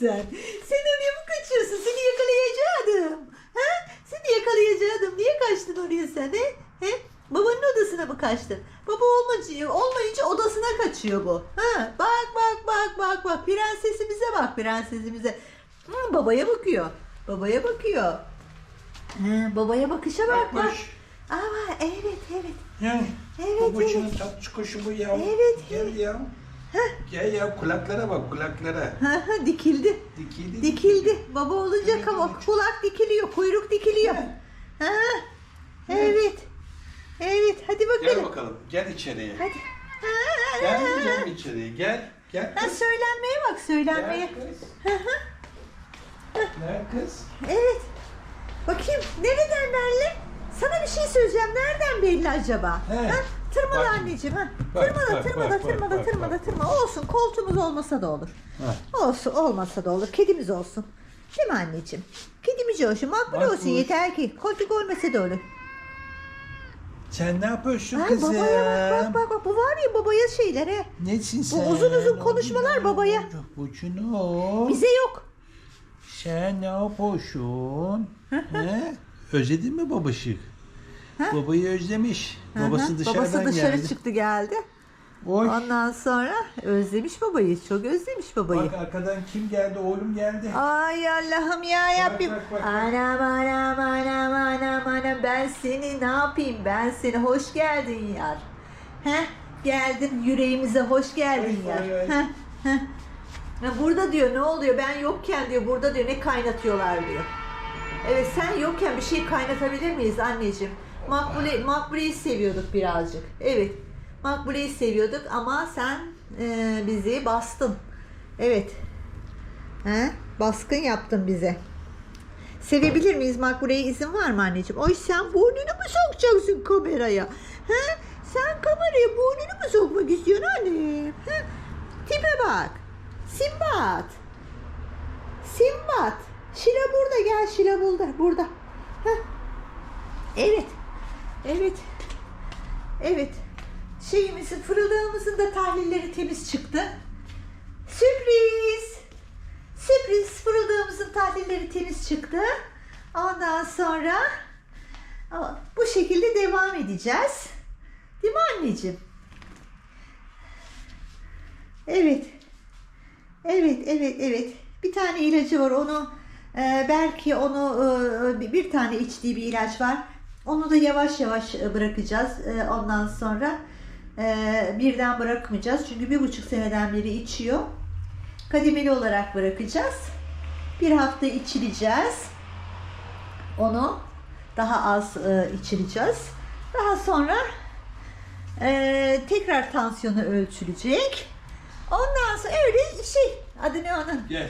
sen? Sen oraya mı kaçıyorsun? Seni yakalayacaktım. Ha? Seni yakalayacaktım. Niye kaçtın oraya sen? He? He? Babanın odasına mı kaçtın? Baba olmayınca, olmayınca odasına kaçıyor bu. Ha? Bak bak bak bak bak. Prensesimize bak prensesimize. Hı, babaya bakıyor. Babaya bakıyor. Ha, babaya bakışa bak bak. Bakmış. Aa evet evet. Ya, Evet, babacığımın evet. tatlı kuşu bu ya. Evet, Gel ya. Gel ya kulaklara bak kulaklara. Dikildi. Dikildi. Dikildi. Baba olunca evet. kulak dikiliyor, kuyruk dikiliyor. Ha, evet. Evet, hadi Gel bakalım. bakalım. Gel içeriye. Hadi. Ha, Gel canım içeriye. Gel. Gel ha, kız. söylenmeye bak, söylenmeye. Gel kız. Gel kız. Evet. Bakayım, nereden belli? Sana bir şey söyleyeceğim. Nereden belli acaba? He. Ha? Tırmala Bak. anneciğim ha. Bak, Tırmala, bak, tırmala, bak, tırmala, bak, tırmala, bak, tırmala. Olsun, koltuğumuz olmasa da olur. Ha. Olsun, olmasa da olur. Kedimiz olsun. Değil mi anneciğim? Kedimiz olsun, makbul Bak olsun yeter ki. Koltuk olmasa da olur. Sen ne yapıyorsun Ay kızım? babaya bak bak bak bak bu var ya babaya şeyler he. Nesin Bu sen? uzun uzun konuşmalar babaya. Bucun o. Bize yok. Sen ne yapıyorsun? He? Özledin mi babacık? Babayı özlemiş. Babası hı. dışarıdan Babası dışarı geldi. çıktı geldi. Oy. Ondan sonra özlemiş babayı. Çok özlemiş babayı. Bak arkadan kim geldi? Oğlum geldi. Ay Allah'ım ya Rabbim. bak, bak, bak. Anam anam anam anam anam ben seni ne yapayım ben seni hoş geldin yar. Heh geldin yüreğimize hoş geldin Ay, yar. ay, ay. Heh, Burada diyor ne oluyor ben yokken diyor burada diyor ne kaynatıyorlar diyor. Evet sen yokken bir şey kaynatabilir miyiz anneciğim? Makbule, Makbule'yi seviyorduk birazcık. Evet. Makbule'yi seviyorduk ama sen e, bizi bastın. Evet. He? Baskın yaptın bize. Sevebilir miyiz Makbule'ye izin var mı anneciğim? Ay sen burnunu mu sokacaksın kameraya? He? Sen kameraya burnunu mu sokmak istiyorsun annem? He? Tipe bak. Simbat. Simbat. Şila burada gel Şila burada. Burada. Heh. Evet. Evet. Evet. Şeyimizin fırıldağımızın da tahlilleri temiz çıktı. Sürpriz. Sürpriz fırıldağımızın tahlilleri temiz çıktı. Ondan sonra bu şekilde devam edeceğiz. Değil mi anneciğim? Evet. Evet, evet, evet. Bir tane ilacı var. Onu e, belki onu e, bir tane içtiği bir ilaç var. Onu da yavaş yavaş e, bırakacağız. E, ondan sonra e, birden bırakmayacağız. Çünkü bir buçuk seneden beri içiyor. Kademeli olarak bırakacağız. Bir hafta içileceğiz. Onu daha az içireceğiz. Daha sonra tekrar tansiyonu ölçülecek. Ondan sonra öyle şey adı ne onun? Gel.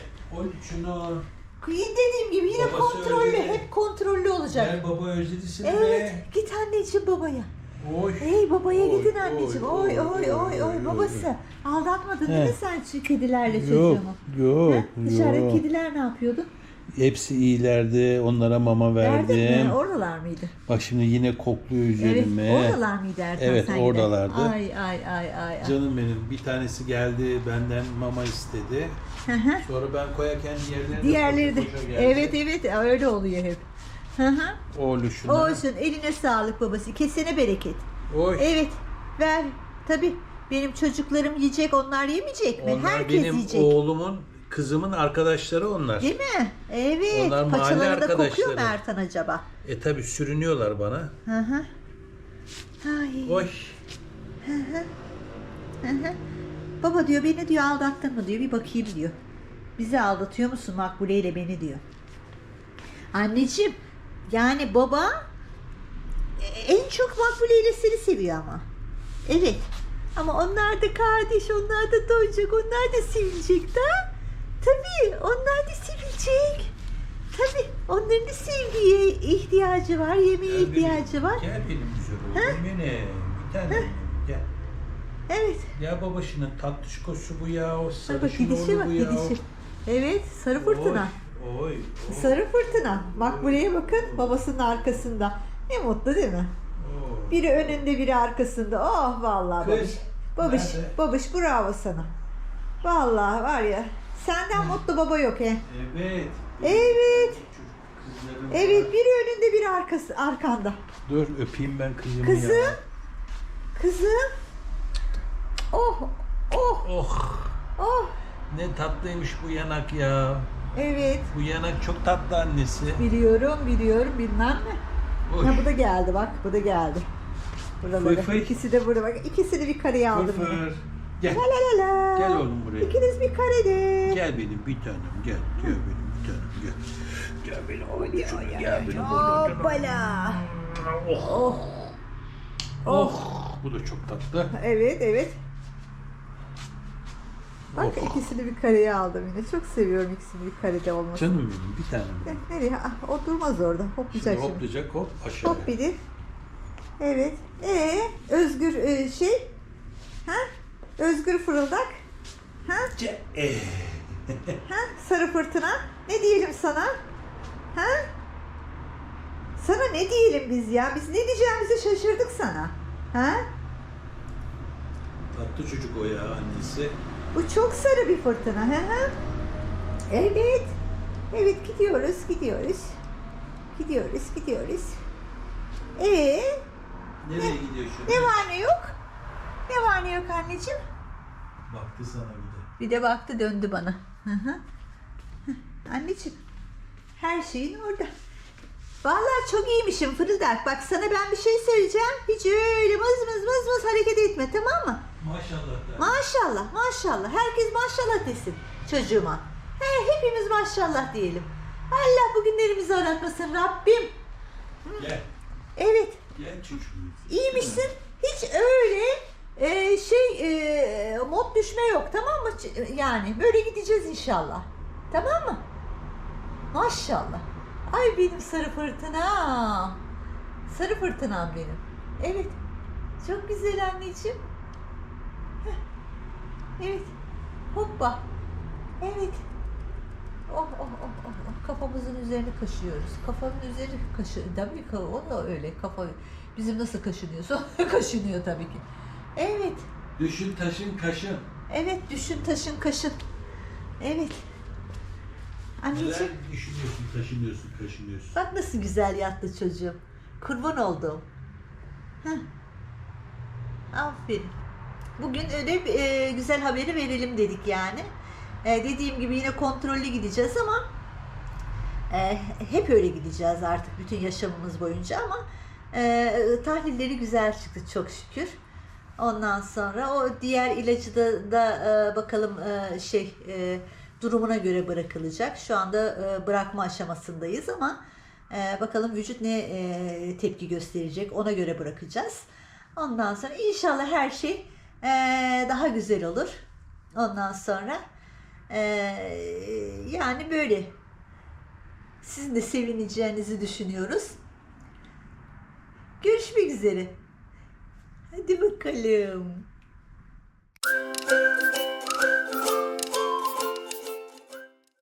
Şunu. Dediğim gibi yine Babası kontrollü, öyle. hep kontrollü olacak. Gel baba özledi seni Evet, be. git anneciğim babaya. Oy. Hey babaya Oy, gidin anneciğim. oy, Oy oy oy babası. Aldatmadın değil mi sen şu kedilerle Yok, çocuğumu? yok, Ha? Dışarıdaki yok. kediler ne yapıyordu? Hepsi iyilerdi. Onlara mama Verdin verdim. mi? Oralar mıydı? Bak şimdi yine kokluyor Evet, üzerime. oradalar mıydı Erkan Evet, sen oradalardı. Ay ay ay ay. ay. Canım benim bir tanesi geldi benden mama istedi. Hı hı. Sonra ben koyarken diğerleri de Diğerleri de. koşa koşa geldi. Evet evet öyle oluyor hep. Hı hı. Oğluşuna. Olsun eline sağlık babası. Kesene bereket. Oy. Evet ver. Tabi benim çocuklarım yiyecek onlar yemeyecek mi? Onlar Herkes benim yiyecek. oğlumun, kızımın arkadaşları onlar. Değil mi? Evet. Onlar mahalle Paçalarında kokuyor mu arkadaşları. Ertan acaba? E tabi sürünüyorlar bana. Hı hı. Ay. Oy. Hı hı. Baba diyor beni diyor aldattın mı diyor bir bakayım diyor. Bizi aldatıyor musun Makbule ile beni diyor. Anneciğim yani baba e, en çok Makbule ile seni seviyor ama. Evet. Ama onlar da kardeş, onlar da doyacak, onlar da sevilecek da. Tabii, onlar da sevilecek. Tabii, onların da sevgiye ihtiyacı var, yemeğe Gel ihtiyacı benim- var. Gel benim güzel oğlum benim. Bir tane. Gel. Evet. Ya babasının tatlışkosu bu ya. O Bak bak sarışın oğlu bak bu ya. gidişi. Evet, sarı fırtına. Oy. oy, oy. Sarı fırtına. Makbule'ye bakın babasının arkasında. Ne mutlu değil mi? Oy. Biri önünde biri arkasında. Oh vallahi Kız, babiş. Babiş, nerede? babiş bravo sana. Vallahi var ya Senden mutlu baba yok he. Evet. Evet. Kızlarım Evet var. biri önünde biri arkası arkanda. Dur öpeyim ben kızımı Kızım. ya. Kızım. Oh. Oh. Oh Oh. ne tatlıymış bu yanak ya. Evet. Bu yanak çok tatlı annesi. Biliyorum biliyorum bilmem mi? Oy. Ha bu da geldi bak bu da geldi. Buraları. Fıy fıy. İkisi de burada bak. İkisini bir kareye aldım. yine. Fırfır. Gel. La la la la. Gel oğlum buraya. İkiniz bir karede. Gel benim bir tanem gel. Gel benim bir tanem gel. Gel benim oğlum gel ay. benim oğlum. Hoppala. Oh. Oh. Oh. Bu da çok tatlı. Evet evet. Bak Oh. ikisini bir kareye aldım yine. Çok seviyorum ikisini bir karede olmasını. Canım benim bir tanem. Eh, benim. Nereye? Ah, o durmaz orada. Hoplayacak Şimdi hoplayacak hop aşağı. Hop bir de. Evet. Ee, Özgür e, şey? Ha? Özgür fırıldak? Ha? Ha? Sarı fırtına? Ne diyelim sana? Ha? Sana ne diyelim biz ya? Biz ne diyeceğimizi şaşırdık sana. Ha? Tatlı çocuk o ya annesi. Bu çok sarı bir fırtına. Hı hı. Evet. Evet gidiyoruz, gidiyoruz. Gidiyoruz, gidiyoruz. Ee, Nereye gidiyor şu? ne var ne yok? Ne var ne yok anneciğim? Baktı sana bir de. Bir de baktı döndü bana. Hı hı. Hı, Anneciğim, her şeyin orada. Vallahi çok iyiymişim fırıldak. Bak sana ben bir şey söyleyeceğim. Hiç öyle mız mız mız mız hareket etme tamam mı? Maşallah da. Maşallah, maşallah. Herkes maşallah desin çocuğuma. He, hepimiz maşallah diyelim. Allah bugünlerimizi aratmasın Rabbim. Gel. Evet, Gel çocuğum. iyiymişsin. Hiç öyle e, şey e, mod düşme yok tamam mı? Yani böyle gideceğiz inşallah. Tamam mı? Maşallah. Ay benim sarı fırtınam. Sarı fırtınam benim. Evet. Çok güzel anneciğim. Evet. Hoppa. Evet. Oh oh oh oh. oh. Kafamızın üzerine kaşıyoruz. Kafanın üzeri kaşı. Tabii ki o da öyle. Kafa bizim nasıl kaşınıyorsa kaşınıyor tabii ki. Evet. Düşün taşın kaşın. Evet düşün taşın kaşın. Evet. Anneciğim. Neler düşünüyorsun, taşınıyorsun, kaşınıyorsun. Bak nasıl güzel yattı çocuğum. Kurban oldum. Heh. Aferin. Bugün öyle e, güzel haberi verelim dedik yani. E, dediğim gibi yine kontrollü gideceğiz ama e, hep öyle gideceğiz artık bütün yaşamımız boyunca ama e, tahlilleri güzel çıktı çok şükür. Ondan sonra o diğer ilacı da, da e, bakalım e, şey e, durumuna göre bırakılacak. Şu anda e, bırakma aşamasındayız ama e, bakalım vücut ne e, tepki gösterecek ona göre bırakacağız. Ondan sonra inşallah her şey e, daha güzel olur. Ondan sonra e, yani böyle sizin de sevineceğinizi düşünüyoruz. Görüşmek üzere. Hadi bakalım.